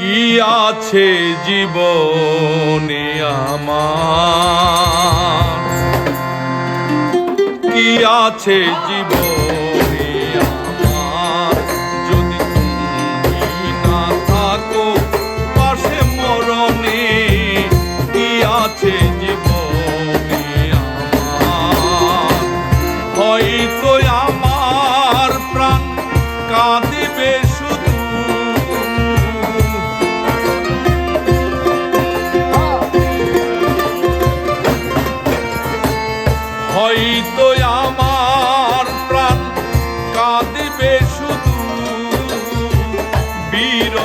কি আছে জীবনে আমার? কি আছে জীবনে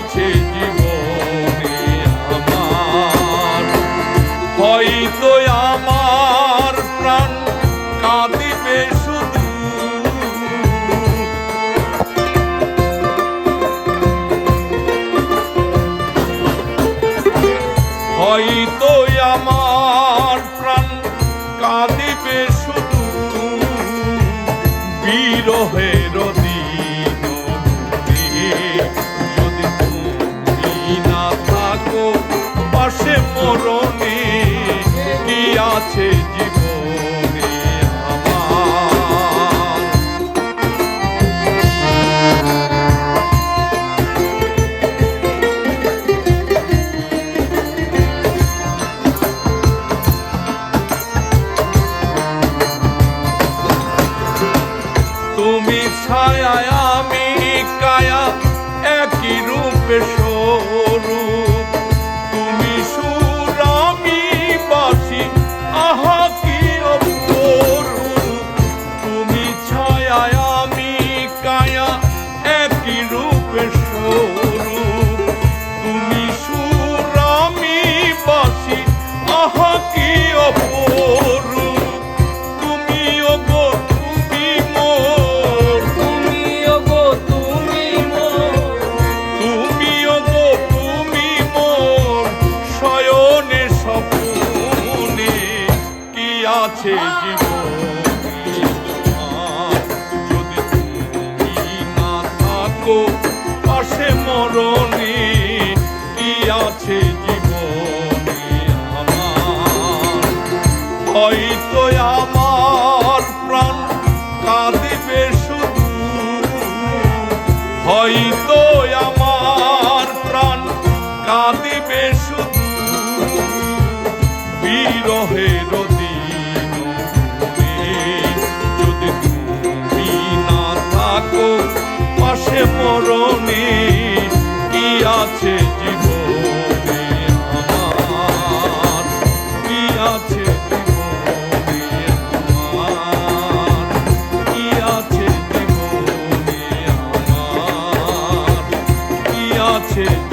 আছে জীবনে আমার। হয়তো আমার প্রাণ কাঁদিবে শুধু। হয়তো আমার প্রাণ কাঁদিবে শুধু। বিরহের মরণে কি আছে জীবনে আমার? তুমি ছায়া আমি কায়া একই রূপে স্বরূপ ছায়া আমি কায়া একই রূপে স্বরূপ। তুমি সুর আমি বাসি আহা কি অপরূপ তুমি তুমি মোর। তুমি তুমি মোর। তুমি তুমি মোর। শয়নে স্বপ্নে কি আছে জীবনে? থাকো পাশে মরণে কি আছে জীবনে আমার? হয়তো আমার প্রাণ কাঁদিবে শুধু, হয়তো আমার প্রাণ কাঁদিবে শুধু। বিরহের মরণে কি আছে জীবনে আমার? কি আছে আছে